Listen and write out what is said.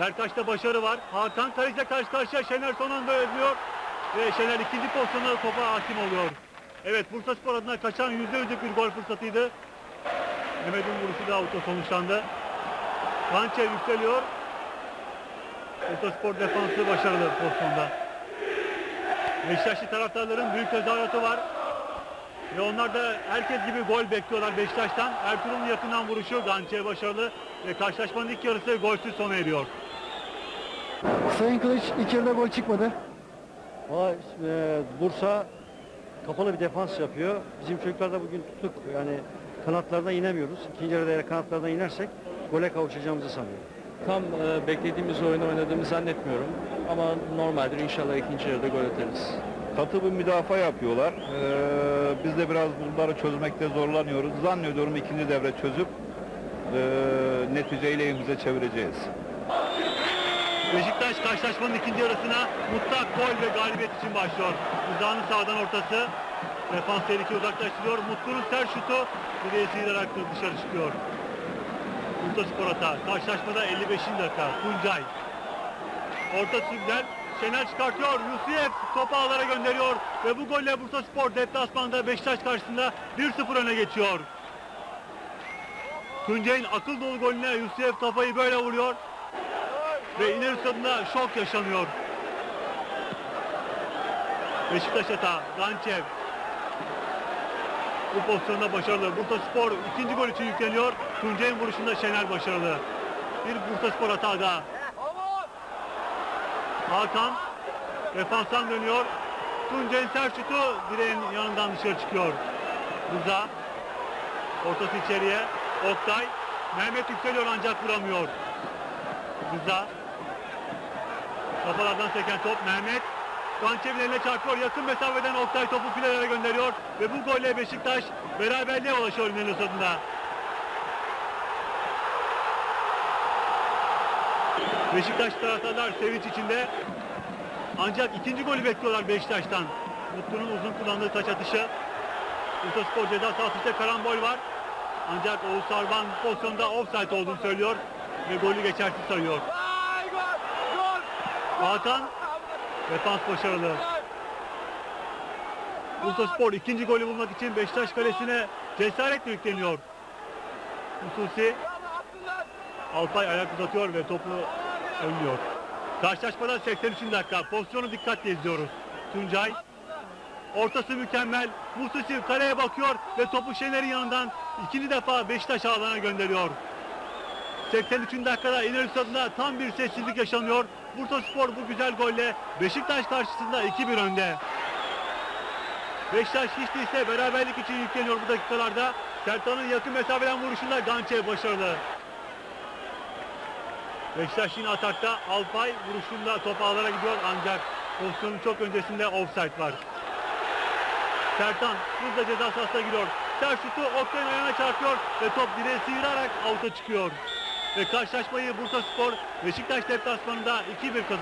Berkaç'ta başarı var. Hakan Kaliç'le karşı karşıya Şener son anda özlüyor. Ve Şener ikinci pozisyonda topa hakim oluyor. Evet Bursa Spor adına kaçan yüzde yüzlük bir gol fırsatıydı. Mehmet'in vuruşu da auto sonuçlandı. Kançev yükseliyor. Bursa Spor defansı başarılı pozisyonda. Beşiktaşlı taraftarların büyük tezahüratı var. Ve onlar da herkes gibi gol bekliyorlar Beşiktaş'tan. Ertuğrul'un yakından vuruşu Gançe'ye başarılı. Ve karşılaşmanın ilk yarısı golsüz sona eriyor. Sayın Kılıç ilk yarıda gol çıkmadı. Valla e, Bursa kapalı bir defans yapıyor. Bizim çocuklar da bugün tuttuk. Yani kanatlardan inemiyoruz. İkinci yarıda eğer kanatlardan inersek gole kavuşacağımızı sanıyorum. Tam e, beklediğimiz oyunu oynadığımı zannetmiyorum. Ama normaldir inşallah ikinci yarıda gol atarız. Katı bir müdafaa yapıyorlar. Ee, biz de biraz bunları çözmekte zorlanıyoruz. Zannediyorum ikinci devre çözüp e, neticeyi lehimize çevireceğiz. Beşiktaş karşılaşmanın ikinci yarısına mutlak gol ve galibiyet için başlıyor. Rıza'nın sağdan ortası. Defans tehlike uzaklaştırıyor. Mutlu'nun sert şutu direğe sıyırarak dışarı çıkıyor. Bursa Spor hata. Karşılaşmada 55. dakika. Tuncay. Orta güzel. Şener çıkartıyor. Yusuf topu ağlara gönderiyor. Ve bu golle Bursa Spor deplasmanda Beşiktaş karşısında 1-0 öne geçiyor. Tuncay'ın akıl dolu golüne Yusuf kafayı böyle vuruyor. Ve ileri stadında şok yaşanıyor. Beşiktaş hata. Gançev. Bu pozisyonda başarılı. Bursa Spor ikinci gol için yükleniyor. Tuncay'ın vuruşunda Şener başarılı. Bir Bursa Spor hata daha. Hakan defanstan dönüyor. Tuncay'ın sert şutu direğin yanından dışarı çıkıyor. Rıza. Ortası içeriye. Oktay. Mehmet yükseliyor ancak vuramıyor. Rıza. Kafalardan seken top Mehmet. Gançev'in eline çarpıyor. Yakın mesafeden Oktay topu filelere gönderiyor. Ve bu golle Beşiktaş beraberliğe ulaşıyor İnönü Stadı'nda. Beşiktaş taraftarlar sevinç içinde. Ancak ikinci golü bekliyorlar Beşiktaş'tan. Mutlu'nun uzun kullandığı taç atışı. Bursa Spor ceza sahasında karambol var. Ancak Oğuz Sarban pozisyonda offside olduğunu söylüyor. Ve golü geçersiz sayıyor. Hakan defans başarılı. Bursa Spor ikinci golü bulmak için Beşiktaş kalesine cesaretle yükleniyor. Hususi Alpay ayak uzatıyor ve topu önlüyor. Karşılaşmada 83. dakika. Pozisyonu dikkatle izliyoruz. Tuncay Ortası mükemmel. Mustafa kaleye bakıyor ve topu Şener'in yanından ikinci defa Beşiktaş ağlarına gönderiyor. 83. dakikada İnönü Stadı'nda tam bir sessizlik yaşanıyor. Bursa Spor bu güzel golle Beşiktaş karşısında 2-1 önde. Beşiktaş hiç değilse beraberlik için yükleniyor bu dakikalarda. Sertan'ın yakın mesafeden vuruşunda Gançe başarılı. Beşiktaş yine atakta. Alpay vuruşunda top ağlara gidiyor ancak pozisyonun çok öncesinde offside var. Sertan hızla ceza sahasına giriyor. Sert şutu Oktay'ın ayağına çarpıyor ve top direğe sıyırarak avuta çıkıyor. Ve karşılaşmayı Bursa Spor Beşiktaş deplasmanında 2-1 kazanıyor.